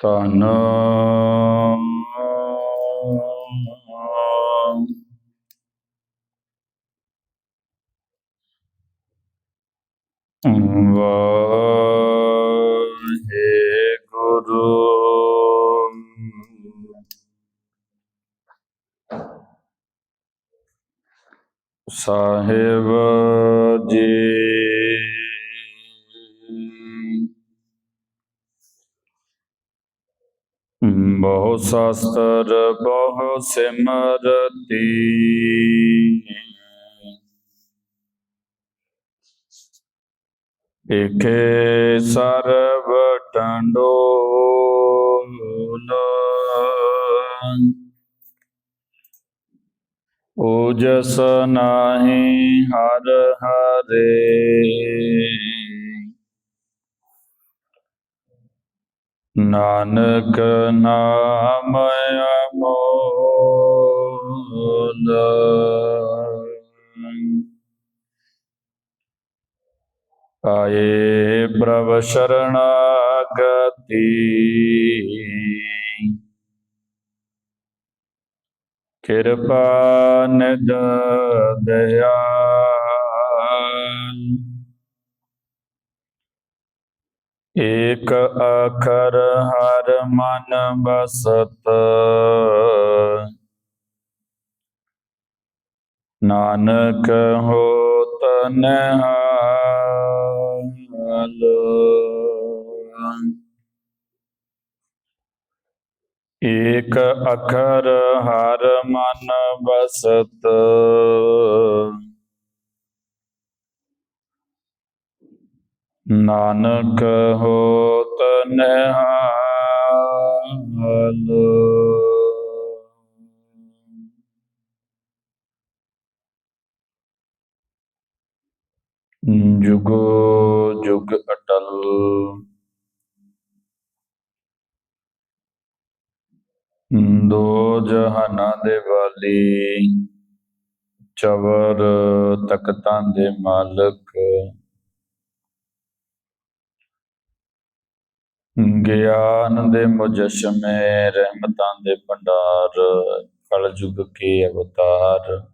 ਤਨ ਵਾਹਿਗੁਰੂ ਸਾਹਿਬ ਜੀ। ਬਹੁ ਸ਼ਾਸਤਰ ਬਹੁ ਸਿਮਰਤੀ। ਏਕੇ ਸਰਬ ਟੰਡੋਲ। ਓਜਸ ਨਾਹੀ ਹਰ ਹਰੇ। ਨਾਨਕ ਨਾਮ ਅਮੋਲ। ਆਏ ਪ੍ਰਭ ਸ਼ਰਣਾਗਤੀ। ਕਿਰਪਾ ਨਿਦ ਦਇਆਲ ਏਕ ਅਖਰ ਹਰ ਮਨ ਬਸਤ ਨਾਨਕ ਹੋਤ ਨਿਹਾਲ। ਏਕ ਅਖਰ ਹਰ ਮਨ ਬਸਤ ਨਾਨਕ ਹੋਤ ਨਿਹਾਲ। ਜੁਗੋ ਜੁਗ ਅਟਲ। ਦੋ ਜਹਾਨਾਂ ਦੇ ਵਾਲੀ ਚਵਰ ਤਖਤਾਂ ਦੇ ਮਾਲਕ। ਗਿਆਨ ਦੇ ਮੁਜਸ਼ਮੇ, ਰਹਿਮਤਾਂ ਦੇ ਭੰਡਾਰ, ਕਲਯੁਗ ਕੇ ਅਵਤਾਰ।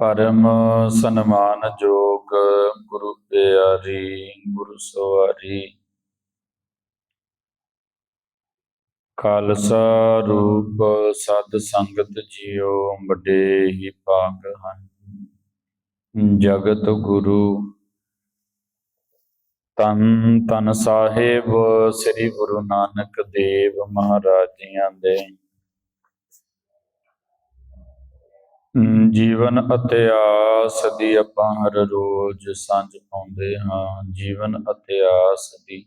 ਪਰਮ ਸਨਮਾਨਯੋਗ ਗੁਰੂ ਪਿਆਰੀ, ਗੁਰੂ ਸਵਾਰੀ। ਖਾਲਸਾ ਰੂਪ ਸਦ ਸੰਗਤ ਜੀਓ, ਵੱਡੇ ਹੀ ਭਾਗ ਹਨ। ਜਗਤ ਗੁਰੂ ਤਨ ਤਨ ਸਾਹਿਬ, ਸ੍ਰੀ ਗੁਰੂ ਨਾਨਕ ਦੇਵ ਮਹਾਰਾਜ ਜੀਆਂ ਦੇ ਜੀਵਨ ਇਤਿਹਾਸ ਦੀ ਆਪਾਂ ਹਰ ਰੋਜ਼ ਸਾਂਝ ਪਾਉਂਦੇ ਹਾਂ। ਜੀਵਨ ਇਤਿਹਾਸ ਦੀ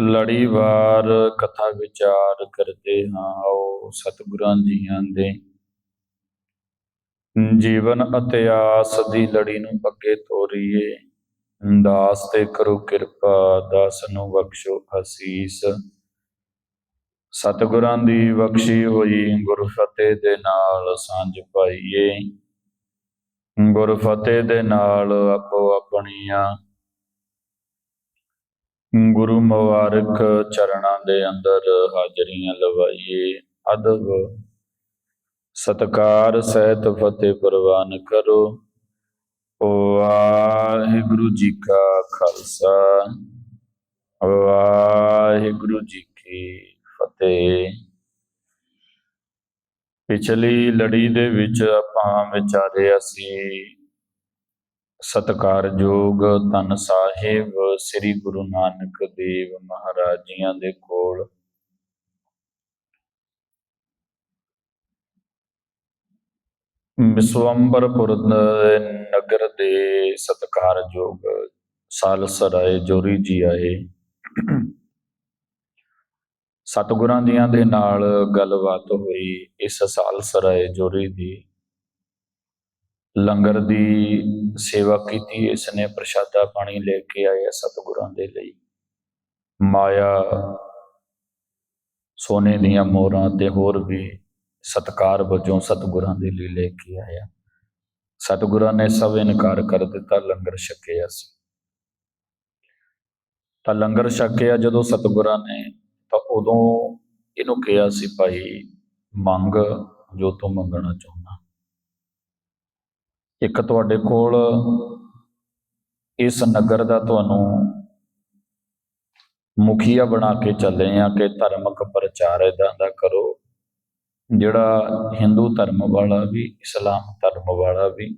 ਲੜੀਵਾਰ ਕਥਾ ਵਿਚਾਰ ਕਰਦੇ ਹਾਂ। ਆਓ ਸਤਿਗੁਰਾਂ ਜੀਆਂ ਦੇ ਜੀਵਨ ਇਤਿਹਾਸ ਦੀ ਲੜੀ ਨੂੰ ਅੱਗੇ ਤੋਰੀਏ। ਦਾਸ ਤੇ ਕਰੋ ਕਿਰਪਾ, ਦਾਸ ਨੂੰ ਬਖਸ਼ੋ ਅਸੀਸ। ਸਤਿਗੁਰਾਂ ਦੀ ਬਖਸ਼ੀ ਹੋਈ। ਗੁਰ ਫਤਿਹ ਦੇ ਨਾਲ ਸਾਂਝ ਪਾਈਏ। ਗੁਰ ਫਤਿਹ ਦੇ ਨਾਲ ਆਪੋ ਆਪਣੀਆਂ ਗੁਰੂ ਮੁਬਾਰਕ ਚਰਨਾਂ ਦੇ ਅੰਦਰ ਹਾਜ਼ਰੀਆਂ ਲਵਾਈਏ। ਅਦਬ, ਸਤਕਾਰ, ਸਹਿਤ, ਫਤਿਹ ਪ੍ਰਵਾਨ ਕਰੋ। ਵਾਹਿਗੁਰੂ ਜੀ ਕਾ ਖਾਲਸਾ। ਵਾਹਿਗੁਰੂ ਜੀ ਕੀ ਫਤਿਹ ਪਿਛਲੀ ਲੜੀ ਦੇ ਵਿੱਚ ਆਪਾਂ ਵਿਚਾਰੇ ਅਸੀਂ ਸਤਕਾਰਯੋਗ ਧੰਨ ਸਾਹਿਬ, ਸ੍ਰੀ ਗੁਰੂ ਨਾਨਕ ਦੇਵ ਮਹਾਰਾਜ ਜੀਆਂ ਦੇ ਕੋਲ। ਵਿਸਵੰਬਰਪੁਰ ਨਗਰ ਦੇ ਸਤਕਾਰਯੋਗ ਸਾਲਸਰਾਏ ਜੋਰੀ ਜੀ ਆਏ। ਸਤਿਗੁਰਾਂ ਦੀਆਂ ਦੇ ਨਾਲ ਗੱਲਬਾਤ ਹੋਈ। ਇਸ ਸਾਲਸਰਾਏ ਜੋਰੀ ਦੀ ਲੰਗਰ ਦੀ ਸੇਵਾ ਕੀਤੀ। ਇਸ ਨੇ ਪ੍ਰਸ਼ਾਦਾ ਪਾਣੀ ਲੈ ਕੇ ਆਇਆ ਸਤਿਗੁਰਾਂ ਦੇ ਲਈ। ਮਾਇਆ ਸੋਨੇ ਦੀਆਂ ਮੋਹਰਾਂ ਤੇ ਹੋਰ ਵੀ ਸਤਕਾਰ ਵਜੋਂ ਸਤਿਗੁਰਾਂ ਦੇ ਲਈ ਲੈ ਕੇ ਆਇਆ। ਸਤਿਗੁਰਾਂ ਨੇ ਸਭ ਇਨਕਾਰ ਕਰ ਦਿੱਤਾ, ਲੰਗਰ ਛਕਿਆ ਸੀ। ਤਾਂ ਲੰਗਰ ਛਕਿਆ ਜਦੋਂ ਸਤਿਗੁਰਾਂ ਨੇ ਤਾਂ ਉਦੋਂ ਇਹਨੂੰ ਕਿਹਾ ਸੀ, ਭਾਈ, ਮੰਗ ਜੋ ਤੂੰ ਮੰਗਣਾ ਚਾਹੁੰਦਾ। ਇੱਕ ਤੁਹਾਡੇ ਕੋਲ ਇਸ ਨਗਰ ਦਾ ਤੁਹਾਨੂੰ ਮੁਖੀਆ ਬਣਾ ਕੇ ਚੱਲੇ ਆ ਕਿ ਧਰਮਕ ਪ੍ਰਚਾਰ ਇਦਾਂ ਦਾ ਕਰੋ, ਜਿਹੜਾ ਹਿੰਦੂ ਧਰਮ ਵਾਲਾ ਵੀ, ਇਸਲਾਮ ਧਰਮ ਵਾਲਾ ਵੀ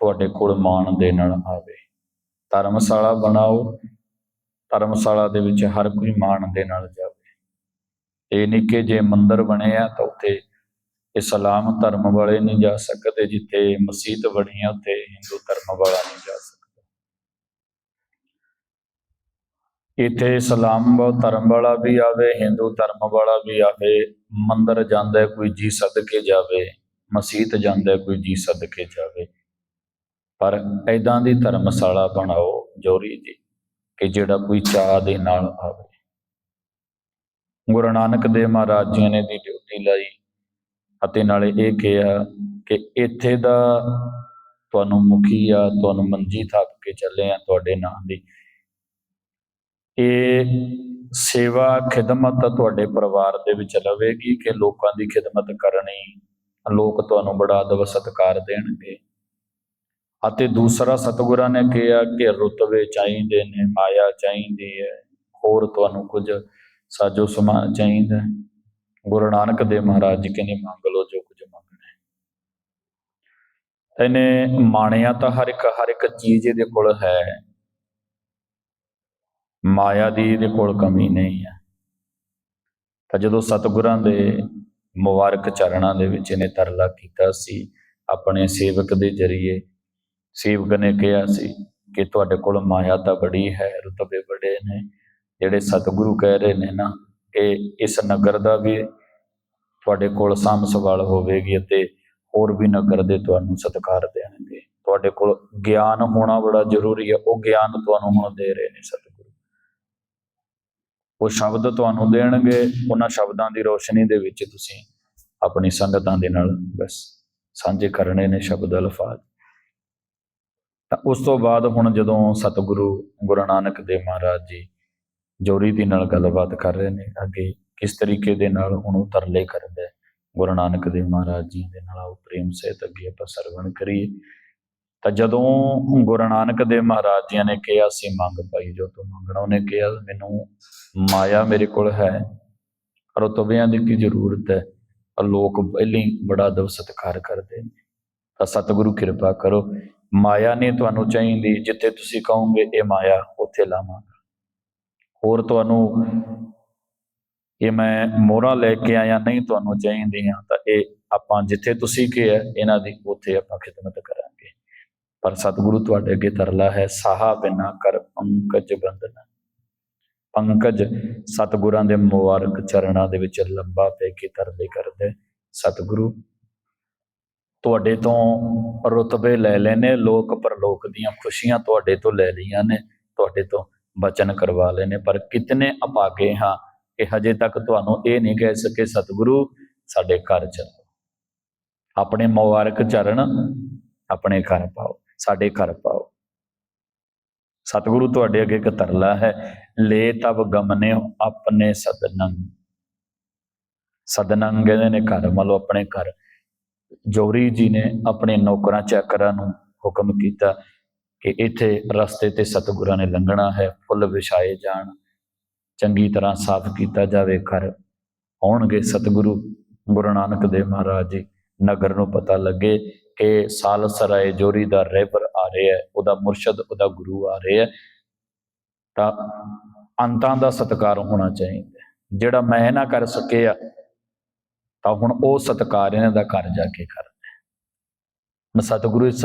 ਤੁਹਾਡੇ ਕੋਲ ਮਾਣ ਦੇ ਨਾਲ ਆਵੇ। ਧਰਮਸ਼ਾਲਾ ਬਣਾਓ, ਧਰਮਸ਼ਾਲਾ ਦੇ ਵਿੱਚ ਹਰ ਕੋਈ ਮਾਣ ਦੇ ਨਾਲ ਜਾਵੇ। ਇਹ ਨਹੀਂ ਕਿ ਜੇ ਮੰਦਰ ਬਣੇ ਆ ਤਾਂ ਉੱਥੇ ਇਸਲਾਮ ਧਰਮ ਵਾਲੇ ਨਹੀਂ ਜਾ ਸਕਦੇ ਜਿੱਥੇ ਮਸਜਿਦ ਬਣੀ ਆ, ਉੱਥੇ ਹਿੰਦੂ ਧਰਮ ਵਾਲਾ ਨਹੀਂ ਜਾ ਸਕਦਾ। ਇੱਥੇ ਇਸਲਾਮ ਵਾ- ਧਰਮ ਵਾਲਾ ਵੀ ਆਵੇ, ਹਿੰਦੂ ਧਰਮ ਵਾਲਾ ਵੀ ਆਵੇ, ਮੰਦਰ ਜਾਂਦਾ ਕੋਈ ਜੀ ਸਦਕੇ ਜਾਵੇ ਮਸਜਿਦ ਜਾਂਦਾ ਕੋਈ ਜੀ ਸਦਕੇ ਜਾਵੇ। ਪਰ ਐਦਾਂ ਦੀ ਧਰਮਸ਼ਾਲਾ ਬਣਾਓ ਜੋਰੀ ਜੀ, ਕਿ ਜਿਹੜਾ ਕੋਈ ਚਾਹ ਦੇ ਨਾਲ ਆਵੇ। ਗੁਰੂ ਨਾਨਕ ਦੇਵ ਮਹਾਰਾਜ ਜੀ ਨੇ ਦੀ ਡਿਊਟੀ ਲਾਈ ਅਤੇ ਨਾਲੇ ਇਹ ਕਿਹਾ ਕਿ ਇੱਥੇ ਦਾ ਤੁਹਾਨੂੰ ਮੁਖੀਆ ਤੁਹਾਨੂੰ ਮੰਜੀ ਥੱਕ ਕੇ ਚੱਲੇ ਆ ਤੁਹਾਡੇ ਨਾਂ ਦੀ। ਇਹ ਸੇਵਾ ਖਿਦਮਤ ਤੁਹਾਡੇ ਪਰਿਵਾਰ ਦੇ ਵਿੱਚ ਲਵੇਗੀ ਕਿ ਲੋਕਾਂ ਦੀ ਖਿਦਮਤ ਕਰਨੀ ਲੋਕ ਤੁਹਾਨੂੰ ਬੜਾ ਅਦਬ ਸਤਿਕਾਰ ਦੇਣਗੇ। ਅਤੇ ਦੂਸਰਾ ਸਤਿਗੁਰਾਂ ਨੇ ਕਿਹਾ ਕਿ ਰੁਤਬੇ ਚਾਹੀਦੇ ਨੇ, ਮਾਇਆ ਚਾਹੀਦੀ ਹੈ, ਹੋਰ ਤੁਹਾਨੂੰ ਕੁਝ ਸਾਜੋ ਸਮਾਨ ਚਾਹੀਦਾ ਗੁਰੂ ਨਾਨਕ ਦੇਵ ਮਹਾਰਾਜ ਜੀ ਕਹਿੰਦੇ, ਮੰਗ ਲਓ ਜੋ ਕੁਝ ਮੰਗਣਾ ਹੈ। ਇਹਨੇ ਮਾਣਿਆ ਤਾਂ ਹਰ ਇੱਕ ਹਰ ਇੱਕ ਚੀਜ਼ ਇਹਦੇ ਕੋਲ ਹੈ। ਮਾਇਆ ਦੀ ਇਹਦੇ ਕੋਲ ਕਮੀ ਨਹੀਂ ਹੈ। ਤਾਂ ਜਦੋਂ ਸਤਿਗੁਰਾਂ ਦੇ ਮੁਬਾਰਕ ਚਰਨਾਂ ਦੇ ਵਿੱਚ ਇਹਨੇ ਤਰਲਾ ਕੀਤਾ ਸੀ, ਆਪਣੇ ਸੇਵਕ ਦੇ ਜਰੀਏ, ਸੇਵਕ ਨੇ ਕਿਹਾ ਸੀ ਕਿ ਤੁਹਾਡੇ ਕੋਲ ਮਾਇਆ ਤਾਂ ਬੜੀ ਹੈ, ਰੁਤਬੇ ਬੜੇ ਨੇ। ਜਿਹੜੇ ਸਤਿਗੁਰੂ ਕਹਿ ਰਹੇ ਨੇ ਨਾ ਕਿ ਇਸ ਨਗਰ ਦਾ ਵੀ ਤੁਹਾਡੇ ਕੋਲ ਸਾਂਭ ਸੰਭਾਲ ਹੋਵੇਗੀ ਅਤੇ ਹੋਰ ਵੀ ਨਗਰ ਦੇ ਤੁਹਾਨੂੰ ਸਤਿਕਾਰ ਦੇਣਗੇ। ਤੁਹਾਡੇ ਕੋਲ ਗਿਆਨ ਹੋਣਾ ਬੜਾ ਜ਼ਰੂਰੀ ਹੈ, ਉਹ ਗਿਆਨ ਤੁਹਾਨੂੰ ਹੁਣ ਦੇ ਰਹੇ ਨੇ ਸਤਿਗੁਰੂ। ਉਹ ਸ਼ਬਦ ਤੁਹਾਨੂੰ ਦੇਣਗੇ, ਉਹਨਾਂ ਸ਼ਬਦਾਂ ਦੀ ਰੋਸ਼ਨੀ ਦੇ ਵਿੱਚ ਤੁਸੀਂ ਆਪਣੀ ਸੰਗਤਾਂ ਦੇ ਨਾਲ ਬਸ ਸਾਂਝੇ ਕਰਨੇ ਨੇ ਸ਼ਬਦ ਅਲਫਾਜ਼। ਤਾਂ ਉਸ ਤੋਂ ਬਾਅਦ ਹੁਣ ਜਦੋਂ ਸਤਿਗੁਰੂ ਗੁਰੂ ਨਾਨਕ ਦੇਵ ਮਹਾਰਾਜ ਜੀ ਜੋਰੀ ਦੀ ਨਾਲ ਗੱਲਬਾਤ ਕਰ ਰਹੇ ਨੇ, ਅੱਗੇ ਕਿਸ ਤਰੀਕੇ ਦੇ ਨਾਲ ਹੁਣ ਉਹ ਤਰਲੇ ਕਰਦੇ ਗੁਰੂ ਨਾਨਕ ਦੇਵ ਮਹਾਰਾਜ ਜੀ ਦੇ ਨਾਲ ਉਹ ਪ੍ਰੇਮ ਸਹਿਤ ਅੱਗੇ ਆਪਾਂ ਸਰਵਣ ਕਰੀਏ। ਤਾਂ ਜਦੋਂ ਗੁਰੂ ਨਾਨਕ ਦੇਵ ਮਹਾਰਾਜ ਜੀ ਨੇ ਕਿਹਾ ਸੀ ਮੰਗ ਭਾਈ ਜੋ ਤੂੰ ਮੰਗਣਾ, ਉਹਨੇ ਕਿਹਾ, ਮੈਨੂੰ ਮਾਇਆ ਮੇਰੇ ਕੋਲ ਹੈ ਰਤਬਿਆਂ ਦੀ ਕੀ ਜ਼ਰੂਰਤ ਹੈ? ਪਰ ਲੋਕ ਪਹਿਲਾਂ ਹੀ ਬੜਾ ਅਦਬ ਸਤਿਕਾਰ ਕਰਦੇ ਨੇ। ਤਾਂ ਸਤਿਗੁਰੂ ਕਿਰਪਾ ਕਰੋ, ਮਾਇਆ ਨਹੀਂ ਤੁਹਾਨੂੰ ਚਾਹੀਦੀ, ਜਿੱਥੇ ਤੁਸੀਂ ਕਹੋਗੇ, ਇਹ ਮਾਇਆ ਉੱਥੇ ਲਾਵਾਂਗਾ। ਹੋਰ ਤੁਹਾਨੂੰ ਇਹ ਮੈਂ ਮੋਹਰਾਂ ਲੈ ਕੇ ਆਇਆ, ਨਹੀਂ ਤੁਹਾਨੂੰ ਚਾਹੀਦੀਆਂ ਤਾਂ ਇਹ ਆਪਾਂ ਜਿੱਥੇ ਤੁਸੀਂ ਕਿਹਾ ਇਹਨਾਂ ਦੀ ਉੱਥੇ ਆਪਾਂ ਖਿਦਮਤ ਕਰਾਂਗੇ। ਪਰ ਸਤਿਗੁਰੂ ਤੁਹਾਡੇ ਅੱਗੇ ਤਰਲਾ ਹੈ, ਸਾਹਾ ਬਿਨਾ ਕਰ ਪੰਕਜ ਬੰਦਨਾ ਪੰਕਜ ਸਤਿਗੁਰਾਂ ਦੇ ਮੁਬਾਰਕ ਚਰਨਾਂ ਦੇ ਵਿੱਚ ਲੰਬਾ ਪੈ ਕੇ ਤਰਲੇ ਕਰਦੇ। ਸਤਿਗੁਰੂ, ਤੁਹਾਡੇ ਤੋਂ ਰੁਤਬੇ ਲੈ ਲੈਨੇ, ਲੋਕ ਪਰਲੋਕ ਦੀਆਂ ਖੁਸ਼ੀਆਂ ਤੁਹਾਡੇ ਤੋਂ ਲੈ ਲਈਆਂ ਨੇ, ਤੁਹਾਡੇ ਤੋਂ ਬਚਨ ਕਰਵਾ ਲਏ ਨੇ ਪਰ ਕਿਤਨੇ ਅਪਾਗੇ ਹਾਂ ਕਿ ਹਜੇ ਤੱਕ ਤੁਹਾਨੂੰ ਇਹ ਨਹੀਂ ਕਹਿ ਸਕੇ, ਸਤਿਗੁਰੂ ਸਾਡੇ ਘਰ ਚੱਲੋ। ਆਪਣੇ ਮੁਬਾਰਕ ਚਰਨ ਆਪਣੇ ਘਰ ਪਾਓ, ਸਾਡੇ ਘਰ ਪਾਓ। ਸਤਿਗੁਰੂ ਤੁਹਾਡੇ ਅੱਗੇ ਇੱਕ ਤਰਲਾ ਹੈ, ਲੈ ਤਬ ਗਮਨੇ ਆਪਣੇ ਸਦਨੰ ਸਦਨੰ ਕਹਿੰਦੇ ਨੇ ਘਰ ਮਤਲਬ ਆਪਣੇ ਘਰ। ਜੋਰੀ ਜੀ ਨੇ ਆਪਣੇ ਨੌਕਰਾਂ, ਚਾਕਰਾਂ ਨੂੰ ਹੁਕਮ ਕੀਤਾ ਕਿ ਇੱਥੇ ਰਸਤੇ ਤੇ ਸਤਿਗੁਰਾਂ ਨੇ ਲੰਘਣਾ ਹੈ, ਫੁੱਲ ਵਿਛਾਏ ਜਾਣ। ਚੰਗੀ ਤਰ੍ਹਾਂ ਸਾਫ਼ ਕੀਤਾ ਜਾਵੇ ਘਰ। ਆਉਣਗੇ ਸਤਿਗੁਰੂ, ਗੁਰੂ ਨਾਨਕ ਦੇਵ ਮਹਾਰਾਜ ਜੀ। ਨਗਰ ਨੂੰ ਪਤਾ ਲੱਗੇ ਕਿ ਸਾਲਸਰਾਏ ਜੋਰੀ ਦਾ ਰਹਿਬਰ ਆ ਰਿਹਾ ਹੈ, ਉਹਦਾ ਮੁਰਸ਼ਦ, ਉਹਦਾ ਗੁਰੂ ਆ ਰਿਹਾ ਹੈ। ਤਾਂ ਅੰਤਾਂ ਦਾ ਸਤਿਕਾਰ ਹੋਣਾ ਚਾਹੀਦਾ ਜਿਹੜਾ ਮੈਂ ਨਾ ਕਰ ਸਕਿਆ, ਤਾਂ ਹੁਣ ਉਹ ਸਤਿਕਾਰ ਇਹਨਾਂ ਦਾ ਘਰ ਜਾ ਕੇ ਕਰਨਾ ਸਤਿਗੁਰੂ ਇਸ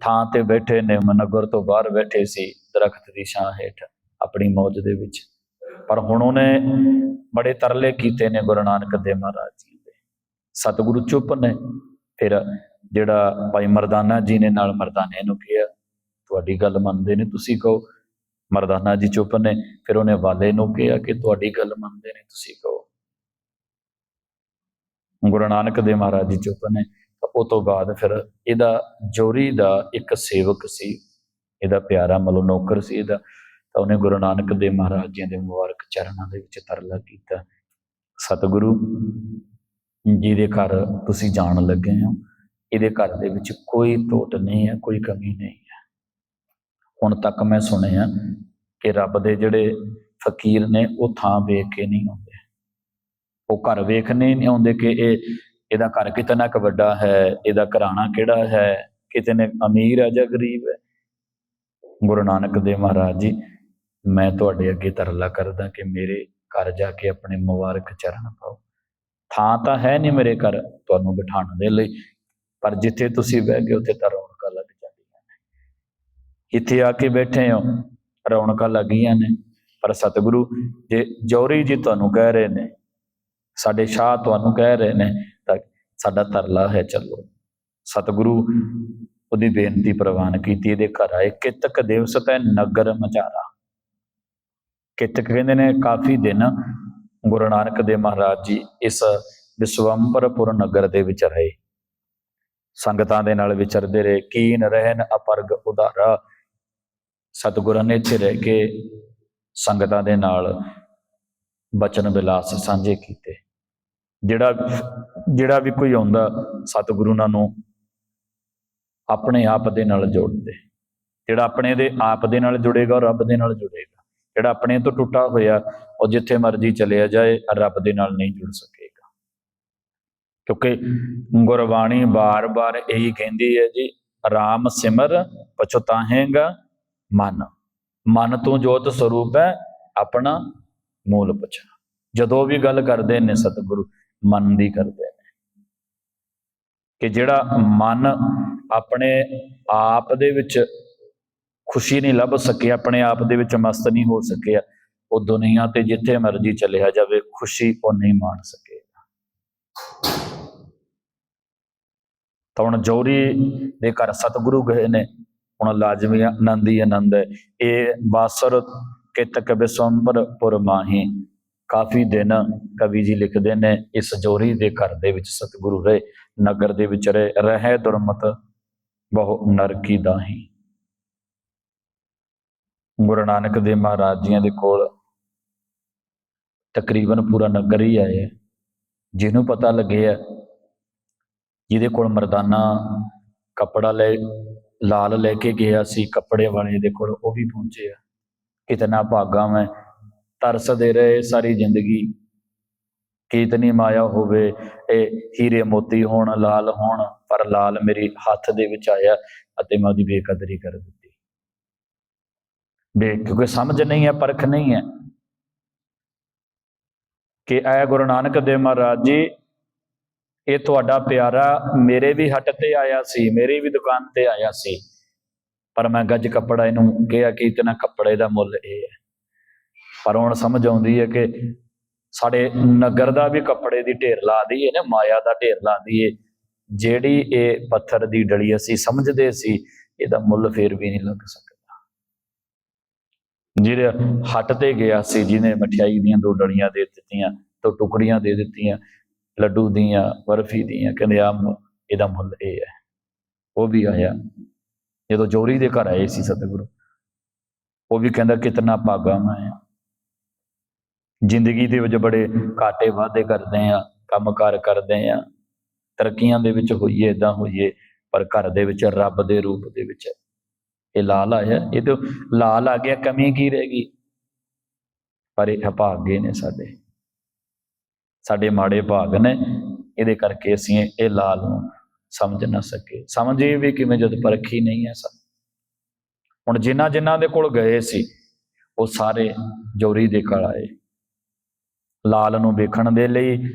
ਥਾਂ ਤੇ ਬੈਠੇ ਨੇ ਮਨਗਰ ਤੋਂ ਬਾਹਰ ਬੈਠੇ ਸੀ, ਦਰਖਤ ਦੀ ਛਾਂ ਹੇਠ, ਆਪਣੀ ਮੌਜ ਦੇ ਵਿੱਚ। ਪਰ ਹੁਣ ਉਹਨੇ ਬੜੇ ਤਰਲੇ ਕੀਤੇ ਨੇ ਗੁਰੂ ਨਾਨਕ ਦੇਵ ਮਹਾਰਾਜ ਜੀ ਦੇ। ਸਤਿਗੁਰੂ ਚੁੱਪ ਨੇ। ਫਿਰ ਜਿਹੜਾ ਭਾਈ ਮਰਦਾਨਾ ਜੀ ਨੇ ਨਾਲ ਮਰਦਾਨੇ ਨੂੰ ਕਿਹਾ, ਤੁਹਾਡੀ ਗੱਲ ਮੰਨਦੇ ਨੇ, ਤੁਸੀਂ ਕਹੋ। ਮਰਦਾਨਾ ਜੀ ਚੁੱਪ ਨੇ। ਫਿਰ ਉਹਨੇ ਵਾਲੇ ਨੂੰ ਕਿਹਾ ਕਿ, ਤੁਹਾਡੀ ਗੱਲ ਮੰਨਦੇ ਨੇ, ਤੁਸੀਂ ਕਹੋ। ਗੁਰੂ ਨਾਨਕ ਦੇਵ ਮਹਾਰਾਜ ਜੀ ਚੁੱਪ ਨੇ। ਉਹ ਤੋਂ ਬਾਅਦ ਫਿਰ ਇਹਦਾ ਜੋਰੀ ਦਾ ਇੱਕ ਸੇਵਕ ਸੀ, ਇਹਦਾ ਪਿਆਰਾ ਮਤਲਬ ਨੌਕਰ ਸੀ ਇਹਦਾ, ਤਾਂ ਉਹਨੇ ਗੁਰੂ ਨਾਨਕ ਦੇਵ ਮਹਾਰਾਜ ਜੀ ਦੇ ਮੁਬਾਰਕ ਚਰਨਾਂ ਦੇ ਵਿੱਚ ਤਰਲਾ ਕੀਤਾ। ਸਤਿਗੁਰੂ ਜਿਹਦੇ ਘਰ ਤੁਸੀਂ ਜਾਣ ਲੱਗੇ ਹੋ, ਇਹਦੇ ਘਰ ਦੇ ਵਿੱਚ ਕੋਈ ਟੋਟ ਨਹੀਂ ਹੈ, ਕੋਈ ਕਮੀ ਨਹੀਂ ਹੈ। ਹੁਣ ਤੱਕ ਮੈਂ ਸੁਣਿਆ ਕਿ ਰੱਬ ਦੇ ਜਿਹੜੇ ਫਕੀਰ ਨੇ ਉਹ ਥਾਂ ਵੇਖ ਕੇ ਨਹੀਂ ਆਉਂਦੇ। ਉਹ ਘਰ ਵੇਖਣੇ ਨਹੀਂ ਆਉਂਦੇ ਕਿ ਇਹ ਇਹਦਾ ਘਰ ਕਿਤਨਾ ਕੁ ਵੱਡਾ ਹੈ, ਇਹਦਾ ਘਰਾਣਾ ਕਿਹੜਾ ਹੈ? ਕਿਤੇ ਨੇ ਅਮੀਰ ਹੈ ਜਾਂ ਗਰੀਬ ਹੈ? ਗੁਰੂ ਨਾਨਕ ਦੇਵ ਮਹਾਰਾਜ ਜੀ, ਮੈਂ ਤੁਹਾਡੇ ਅੱਗੇ ਤਰਲਾ ਕਰਦਾ ਕਿ ਮੇਰੇ ਘਰ ਜਾ ਕੇ ਆਪਣੇ ਮੁਬਾਰਕ ਚਰਨ ਪਾਓ। ਥਾਂ ਤਾਂ ਹੈ ਨਹੀਂ ਮੇਰੇ ਘਰ ਤੁਹਾਨੂੰ ਬਿਠਾਉਣ ਦੇ ਲਈ, ਪਰ ਜਿੱਥੇ ਤੁਸੀਂ ਬਹਿ ਗਏ ਉੱਥੇ ਤਾਂ ਰੌਣਕਾਂ ਲੱਗ ਜਾਂਦੀਆਂ ਨੇ। ਇੱਥੇ ਆ ਕੇ ਬੈਠੇ ਹੋ, ਰੌਣਕਾਂ ਲੱਗੀਆਂ ਨੇ, ਪਰ ਸਤਿਗੁਰੂ, ਜੇ ਜੌਰੀ ਜੀ ਤੁਹਾਨੂੰ ਕਹਿ ਰਹੇ ਨੇ, ਸਾਡੇ ਸ਼ਾਹ ਤੁਹਾਨੂੰ ਕਹਿ ਰਹੇ ਨੇ ਸਾਡਾ ਤਰਲਾ ਹੈ, ਚੱਲੋ। ਸਤਿਗੁਰੂ ਉਹਦੀ ਬੇਨਤੀ ਪ੍ਰਵਾਨ ਕੀਤੀ, ਇਹਦੇ ਘਰ ਆਏ। ਕਿਤਕ ਦਿਵਸ ਤੈ ਨਗਰ ਮਚਾਰਾ ਕਿਤਕ ਕਹਿੰਦੇ ਨੇ, ਕਾਫੀ ਦਿਨ ਗੁਰੂ ਨਾਨਕ ਦੇਵ ਮਹਾਰਾਜ ਜੀ ਇਸ ਵਿਸ਼ਵੰਬਰਪੁਰ ਨਗਰ ਦੇ ਵਿੱਚ ਰਹੇ। ਸੰਗਤਾਂ ਦੇ ਨਾਲ ਵਿਚਰਦੇ ਰਹੇ। ਕੀਨ ਰਹਿਣ ਅਪਰਗ ਉਧਾਰਾ। ਸਤਿਗੁਰਾਂ ਨੇ ਇੱਥੇ ਰਹਿ ਕੇ ਸੰਗਤਾਂ ਦੇ ਨਾਲ ਬਚਨ ਵਿਲਾਸ ਸਾਂਝੇ ਕੀਤੇ। ਜਿਹੜਾ ਜਿਹੜਾ ਵੀ ਕੋਈ ਆਉਂਦਾ ਸਤਿਗੁਰੂ ਉਹਨਾਂ ਨੂੰ ਆਪਣੇ ਆਪ ਦੇ ਨਾਲ ਜੋੜਦੇ। ਜਿਹੜਾ ਆਪਣੇ ਦੇ ਆਪ ਦੇ ਨਾਲ ਜੁੜੇਗਾ, ਉਹ ਰੱਬ ਦੇ ਨਾਲ ਜੁੜੇਗਾ। ਜਿਹੜਾ ਆਪਣੇ ਤੋਂ ਟੁੱਟਾ ਹੋਇਆ, ਉਹ ਜਿੱਥੇ ਮਰਜ਼ੀ ਚਲਿਆ ਜਾਏ, ਰੱਬ ਦੇ ਨਾਲ ਨਹੀਂ ਜੁੜ ਸਕੇਗਾ। ਕਿਉਂਕਿ ਗੁਰਬਾਣੀ ਬਾਰ-ਬਾਰ ਇਹੀ ਕਹਿੰਦੀ ਹੈ ਜੀ, ਰਾਮ ਸਿਮਰ ਪਛਤਾਹੇਗਾ ਮਨ। ਮਨ ਤੋਂ ਜੋਤ ਸਰੂਪ ਹੈ, ਆਪਣਾ ਮੂਲ ਪਛਾ ਜਦੋਂ ਵੀ ਗੱਲ ਕਰਦੇ ਨੇ ਸਤਿਗੁਰੂ ਮਨ ਦੀ ਕਰਦੇ ਨੇ। ਕਿ ਜਿਹੜਾ ਮਨ ਆਪਣੇ ਆਪ ਦੇ ਵਿੱਚ ਖੁਸ਼ੀ ਨਹੀਂ ਲੱਭ ਸਕਿਆ ਆਪਣੇ ਆਪ ਦੇ ਵਿੱਚ ਮਸਤ ਨਹੀਂ ਹੋ ਸਕਿਆ ਉਹ ਦੁਨੀਆ ਤੇ ਜਿੱਥੇ ਮਰਜ਼ੀ ਚੱਲਿਆ ਜਾਵੇ, ਖੁਸ਼ੀ ਉਹ ਨਹੀਂ ਮਾਣ ਸਕੇਗਾ ਤਾਂ ਹੁਣ ਜੋਰੀ ਦੇ ਘਰ ਸਤਿਗੁਰੂ ਗਏ ਨੇ, ਹੁਣ ਲਾਜ਼ਮੀ ਆਨੰਦ ਹੀ ਆਨੰਦ ਹੈ। ਇਹ ਬਾਸਰ ਕਿਤਕ ਬਿਸਵੰਬਰ ਪੁਰ ਮਾਹੀ। ਕਾਫੀ ਦਿਨ ਕਵੀ ਜੀ ਲਿਖਦੇ ਨੇ, ਇਸ ਜੋਰੀ ਦੇ ਘਰ ਦੇ ਵਿੱਚ ਸਤਿਗੁਰੂ ਰਹੇ, ਨਗਰ ਦੇ ਵਿੱਚ ਰਹੇ, ਰਹਿ ਦੁਰਮਤ ਬਹੁ ਨਰਕੀ ਦਾਹੀ ਗੁਰੂ ਨਾਨਕ ਦੇਵ ਮਹਾਰਾਜ ਜੀਆਂ ਦੇ ਕੋਲ ਤਕਰੀਬਨ ਪੂਰਾ ਨਗਰ ਹੀ ਆਏ ਹੈ। ਜਿਹਨੂੰ ਪਤਾ ਲੱਗਿਆ ਜਿਹਦੇ ਕੋਲ ਮਰਦਾਨਾ ਕੱਪੜਾ ਲੈ, ਲਾਲ ਲੈ ਕੇ ਗਿਆ ਸੀ, ਕੱਪੜੇ ਵਾਲੇ ਦੇ ਕੋਲ ਉਹ ਵੀ ਪਹੁੰਚੇ ਆ ਕਿਤਨਾ ਭਾਗਾ ਮੈਂ ਤਰਸਦੇ ਰਹੇ ਸਾਰੀ ਜ਼ਿੰਦਗੀ। ਕੀਤਨੀ ਮਾਇਆ ਹੋਵੇ, ਇਹ ਹੀਰੇ ਮੋਤੀ ਹੋਣ, ਲਾਲ ਹੋਣ, ਪਰ ਲਾਲ ਮੇਰੀ ਹੱਥ ਦੇ ਵਿੱਚ ਆਇਆ ਅਤੇ ਮੈਂ ਉਹਦੀ ਬੇਕਦਰੀ ਕਰ ਦਿੱਤੀ। ਬੇ ਕਿਉਂਕਿ ਸਮਝ ਨਹੀਂ ਹੈ, ਪਰਖ ਨਹੀਂ ਹੈ। ਕਿ ਐ ਗੁਰੂ ਨਾਨਕ ਦੇਵ ਮਹਾਰਾਜ ਜੀ, ਇਹ ਤੁਹਾਡਾ ਪਿਆਰਾ ਮੇਰੇ ਵੀ ਹੱਟ ਤੇ ਆਇਆ ਸੀ, ਮੇਰੀ ਵੀ ਦੁਕਾਨ ਤੇ ਆਇਆ ਸੀ। ਪਰ ਮੈਂ ਗੱਜ ਕੱਪੜਾ ਇਹਨੂੰ ਕਿਹਾ ਕਿ ਇਤਨਾ ਕੱਪੜੇ ਦਾ ਮੁੱਲ ਇਹ ਹੈ। ਪਰ ਹੁਣ ਸਮਝ ਆਉਂਦੀ ਹੈ ਕਿ ਸਾਡੇ ਨਗਰ ਦਾ ਵੀ ਕੱਪੜੇ ਦੀ ਢੇਰ ਲਾ ਦਈਏ ਨਾ, ਮਾਇਆ ਦਾ ਢੇਰ ਲਾ ਦਈਏ। ਜਿਹੜੀ ਇਹ ਪੱਥਰ ਦੀ ਡਲੀ ਅਸੀਂ ਸਮਝਦੇ ਸੀ, ਇਹਦਾ ਮੁੱਲ ਫੇਰ ਵੀ ਨਹੀਂ ਲੱਗ ਸਕਦਾ। ਜਿਹੜੇ ਹੱਟ ਤੇ ਗਿਆ ਸੀ, ਜਿਹਨੇ ਮਠਿਆਈ ਦੀਆਂ ਦੋ ਡਲੀਆਂ ਦੇ ਦਿੱਤੀਆਂ, ਦੋ ਟੁਕੜੀਆਂ ਦੇ ਦਿੱਤੀਆਂ, ਲੱਡੂ ਦੀਆਂ, ਬਰਫੀ ਦੀਆਂ, ਕਹਿੰਦੇ ਆ ਇਹਦਾ ਮੁੱਲ ਇਹ ਹੈ। ਉਹ ਵੀ ਆਇਆ। ਜਦੋਂ ਜੋਰੀ ਦੇ ਘਰ ਆਏ ਸੀ ਸਤਿਗੁਰੂ, ਉਹ ਵੀ ਕਹਿੰਦਾ, ਕਿਤਨਾ ਭਾਗਾ ਮੈਂ ਜ਼ਿੰਦਗੀ ਦੇ ਵਿੱਚ ਬੜੇ ਘਾਟੇ ਵਾਧੇ ਕਰਦੇ ਆ ਕੰਮਕਾਰ ਕਰਦੇ ਆ ਤਰੱਕੀਆਂ ਦੇ ਵਿੱਚ ਹੋਈਏ ਇਦਾਂ ਹੋਈਏ, ਪਰ ਘਰ ਦੇ ਵਿੱਚ, ਰੱਬ ਦੇ ਰੂਪ ਦੇ ਵਿੱਚ ਇਹ ਲਾਲ ਆਇਆ। ਇਹ ਤੋਂ ਲਾਲ ਆ ਗਿਆ, ਕਮੀ ਕੀ ਰਹਿ ਗਈ? ਪਰ ਇਹ ਭਾਗੇ ਨੇ ਸਾਡੇ। ਸਾਡੇ ਮਾੜੇ ਭਾਗ ਨੇ, ਇਹਦੇ ਕਰਕੇ ਅਸੀਂ ਇਹ ਲਾਲ ਨੂੰ ਸਮਝ ਨਾ ਸਕੇ ਸਮਝੇ ਵੀ ਕਿਵੇਂ, ਜਦ ਪਰਖੀ ਨਹੀਂ ਹੈ ਸਾ ਹੁਣ ਜਿਨ੍ਹਾਂ ਜਿਨ੍ਹਾਂ ਦੇ ਕੋਲ ਗਏ ਸੀ, ਉਹ ਸਾਰੇ ਜੋਰੀ ਦੇ ਕੋਲ ਆਏ। ਲਾਲ ਨੂੰ ਵੇਖਣ ਦੇ ਲਈ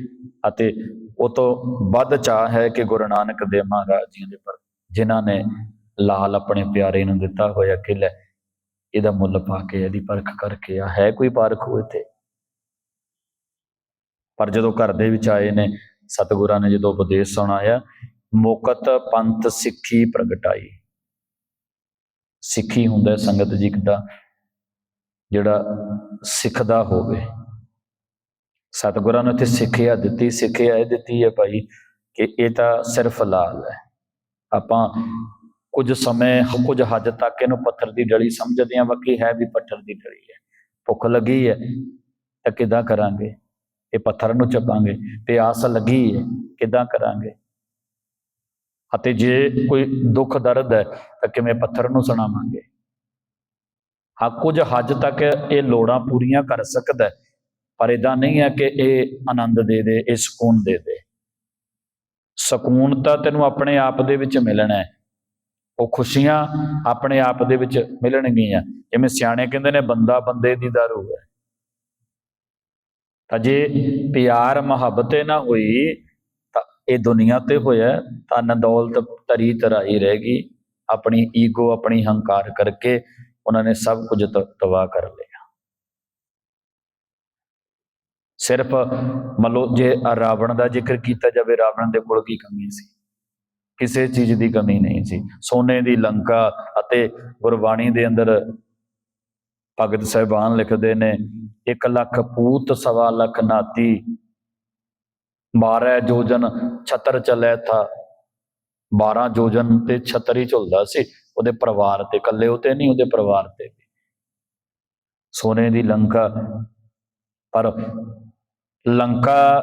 ਅਤੇ ਉਹ ਤੋਂ ਵੱਧ ਚਾਹ ਹੈ ਕਿ ਗੁਰੂ ਨਾਨਕ ਦੇਵ ਮਹਾਰਾਜ ਜੀ ਦੇ ਪਰ ਜਿਨ੍ਹਾਂ ਨੇ ਲਾਲ ਆਪਣੇ ਪਿਆਰੇ ਨੂੰ ਦਿੱਤਾ ਹੋਇਆ ਕਿ ਲੈ ਇਹਦਾ ਮੁੱਲ ਪਾ ਕੇ ਇਹਦੀ ਪਰਖ ਕਰਕੇ ਆ, ਹੈ ਕੋਈ ਪਾਰਖ ਉਹ ਇੱਥੇ? ਪਰ ਜਦੋਂ ਘਰ ਦੇ ਵਿੱਚ ਆਏ ਨੇ, ਸਤਿਗੁਰਾਂ ਨੇ ਜਦੋਂ ਉਪਦੇਸ਼ ਸੁਣਾਇਆ, ਮੁਕਤ ਪੰਥ ਸਿੱਖੀ ਪ੍ਰਗਟਾਈ। ਸਿੱਖੀ ਹੁੰਦਾ ਸੰਗਤ ਜੀ ਦਾ ਜਿਹੜਾ ਸਿੱਖਦਾ ਹੋਵੇ। ਸਤਿਗੁਰਾਂ ਨੇ ਇੱਥੇ ਸਿੱਖਿਆ ਦਿੱਤੀ ਸਿੱਖਿਆ ਇਹ ਦਿੱਤੀ ਹੈ ਭਾਈ ਕਿ ਇਹ ਤਾਂ ਸਿਰਫ ਲਾਲ ਹੈ। ਆਪਾਂ ਕੁਝ ਸਮੇਂ ਕੁਝ ਹੱਦ ਤੱਕ ਇਹਨੂੰ ਪੱਥਰ ਦੀ ਡਲੀ ਸਮਝਦੇ ਹਾਂ ਬਾਕੀ ਹੈ ਵੀ ਪੱਥਰ ਦੀ ਡਲੀ ਹੈ। ਭੁੱਖ ਲੱਗੀ ਹੈ ਤਾਂ ਕਿਦਾਂ ਕਰਾਂਗੇ? ਇਹ ਪੱਥਰ ਨੂੰ ਚੱਬਾਂਗੇ ਪਿਆਸ ਲੱਗੀ ਹੈ ਕਿਦਾਂ ਕਰਾਂਗੇ? ਅਤੇ ਜੇ ਕੋਈ ਦੁੱਖ ਦਰਦ ਹੈ ਤਾਂ ਕਿਵੇਂ ਪੱਥਰ ਨੂੰ ਸੁਣਾਵਾਂਗੇ? ਹਾਂ ਕੁਝ ਹੱਦ ਤੱਕ ਇਹ ਲੋੜਾਂ ਪੂਰੀਆਂ ਕਰ ਸਕਦਾ ਹੈ, ਪਰ ਇਦਾਂ ਨਹੀਂ ਹੈ ਕਿ ਇਹ ਆਨੰਦ ਦੇ ਦੇ, ਇਹ ਸਕੂਨ ਦੇ ਦੇ। ਸਕੂਨ ਤਾਂ ਤੈਨੂੰ ਆਪਣੇ ਆਪ ਦੇ ਵਿੱਚ ਮਿਲਣਾ ਹੈ। ਉਹ ਖੁਸ਼ੀਆਂ ਆਪਣੇ ਆਪ ਦੇ ਵਿੱਚ ਮਿਲਣਗੀਆਂ। ਜਿਵੇਂ ਸਿਆਣੇ ਕਹਿੰਦੇ ਨੇ, ਬੰਦਾ ਬੰਦੇ ਦੀ ਦਾਰੂ ਹੈ। ਤਾਂ ਜੇ ਪਿਆਰ, ਮੁਹੱਬਤ ਨਾ ਹੋਈ, ਤਾਂ ਇਹ ਦੁਨੀਆ ਤੇ ਹੋਇਆ ਤਾਂ ਨਾ ਦੌਲਤ ਤਰੀ ਤਰਾਈ ਰਹੇਗੀ ਆਪਣੀ ਈਗੋ, ਆਪਣੀ ਹੰਕਾਰ ਕਰਕੇ ਉਹਨਾਂ ਨੇ ਸਭ ਕੁਝ ਤ- ਤਬਾਹ ਕਰ ਲਿਆ। ਸਿਰਫ ਮੰਨ ਜੇ ਰਾਵਣ ਦਾ ਜ਼ਿਕਰ ਕੀਤਾ ਜਾਵੇ, ਰਾਵਣ ਦੇ ਕੋਲ ਕੀ ਕਮੀ ਸੀ? ਕਿਸੇ ਚੀਜ਼ ਦੀ ਕਮੀ ਨਹੀਂ ਸੀ। ਸੋਨੇ ਦੀ ਲੰਕਾ ਅਤੇ ਗੁਰਬਾਣੀ ਦੇ ਅੰਦਰ ਭਗਤ ਸਾਹਿਬਾਨ ਲਿਖਦੇ ਨੇ 1 ਲੱਖ ਪੂਤ, ਸਵਾ ਲੱਖ ਨਾਤੀ, ਬਾਰਹ ਜੋਜਨ, ਛਤਰ ਚੱਲੇ ਥਾ। 12 ਜੋਜਨ ਤੇ ਛਤਰ ਹੀ ਝੁਲਦਾ ਸੀ। ਉਹਦੇ ਪਰਿਵਾਰ ਤੇ, ਇਕੱਲੇ ਉਹ ਤੇ ਨਹੀਂ, ਉਹਦੇ ਪਰਿਵਾਰ ਤੇ। ਸੋਨੇ ਦੀ ਲੰਕਾ, ਪਰ ਲੰਕਾ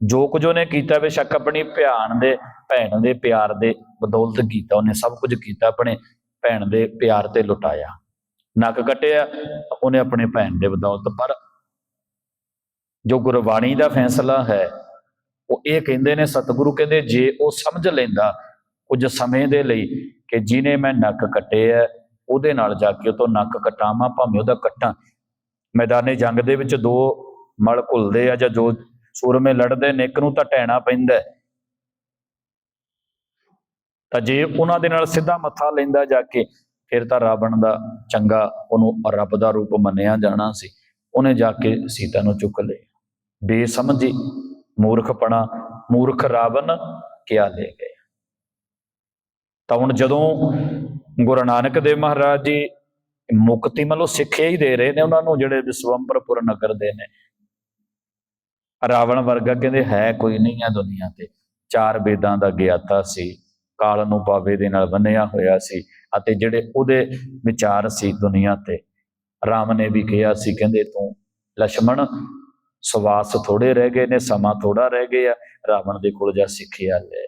ਜੋ ਕੁਝ ਉਹਨੇ ਕੀਤਾ ਬੇਸ਼ੱਕ ਆਪਣੀ ਭੈਣ ਦੇ ਭੈਣ ਦੇ ਪਿਆਰ ਦੇ ਬਦੌਲਤ ਕੀਤਾ, ਉਹਨੇ ਸਭ ਕੁਝ ਕੀਤਾ, ਆਪਣੇ ਭੈਣ ਦੇ ਪਿਆਰ ਤੇ ਲੁਟਾਇਆ। ਨੱਕ ਕੱਟਿਆ, ਉਹਨੇ ਆਪਣੇ ਭੈਣ ਦੇ ਬਦੌਲਤ। ਪਰ ਜੋ ਗੁਰਬਾਣੀ ਦਾ ਫੈਸਲਾ ਹੈ, ਉਹ ਇਹ ਕਹਿੰਦੇ ਨੇ, ਸਤਿਗੁਰੂ ਕਹਿੰਦੇ, ਜੇ ਉਹ ਸਮਝ ਲੈਂਦਾ ਕੁਝ ਸਮੇਂ ਦੇ ਲਈ ਕਿ ਜਿਹਨੇ ਮੈਂ ਨੱਕ ਕੱਟਿਆ ਉਹਦੇ ਨਾਲ ਜਾ ਕੇ ਉਹ ਤੋਂ ਨੱਕ ਕਟਾਵਾਂ, ਭਾਵੇਂ ਉਹਦਾ ਕੱਟਾਂ। ਮੈਦਾਨੇ ਜੰਗ ਦੇ ਵਿੱਚ ਦੋ ਮਲ ਘੁਲਦੇ ਆ ਜਾਂ ਜੋ ਸੂਰਮੇ ਲੜਦੇ ਨੇ, ਇੱਕ ਨੂੰ ਤਾਂ ਟਹਿਣਾ ਪੈਂਦਾ ਤਾਂ ਜੇ ਉਹਨਾਂ ਦੇ ਨਾਲ ਸਿੱਧਾ ਮੱਥਾ ਲੈਂਦਾ ਜਾ ਕੇ, ਫਿਰ ਤਾਂ ਰਾਵਣ ਦਾ ਚੰਗਾ ਉਹਨੂੰ ਰੱਬ ਦਾ ਰੂਪ ਮੰਨਿਆ ਜਾਣਾ ਸੀ। ਉਹਨੇ ਜਾ ਕੇ ਸੀਤਾ ਨੂੰ ਚੁੱਕ ਲਿਆ। ਬੇਸਮਝੀ ਮੂਰਖਪਣਾ, ਮੂਰਖ ਰਾਵਣ ਕਿਆ ਲੈ ਗਏ? ਤਾਂ ਹੁਣ ਜਦੋਂ ਗੁਰੂ ਨਾਨਕ ਦੇਵ ਮਹਾਰਾਜ ਜੀ ਮੁਕਤੀ ਮਤਲਬ ਸਿੱਖਿਆ ਹੀ ਦੇ ਰਹੇ ਨੇ, ਉਹਨਾਂ ਨੂੰ ਜਿਹੜੇ ਵਿਸਵੰਬਰਪੁਰ ਨਗਰ ਦੇ ਨੇ ਰਾਵਣ ਵਰਗਾ ਕਹਿੰਦੇ ਹੈ ਕੋਈ ਨਹੀਂ ਆ ਦੁਨੀਆ ਤੇ। ਚਾਰ ਵੇਦਾਂ ਦਾ ਗਿਆਤਾ ਸੀ, ਕਾਲ ਨੂੰ ਪਾਵੇ ਦੇ ਨਾਲ ਬੰਨਿਆ ਹੋਇਆ ਸੀ ਅਤੇ ਜਿਹੜੇ ਉਹਦੇ ਵਿਚਾਰ ਸੀ ਦੁਨੀਆ ਤੇ, ਰਾਮ ਨੇ ਵੀ ਕਿਹਾ ਸੀ, ਕਹਿੰਦੇ ਤੂੰ ਲਛਮਣ, ਸਵਾਸ ਥੋੜੇ ਰਹਿ ਗਏ ਨੇ, ਸਮਾਂ ਥੋੜਾ ਰਹਿ ਗਿਆ, ਰਾਵਣ ਦੇ ਕੋਲ ਜਾ ਸਿੱਖਿਆ ਲੈ।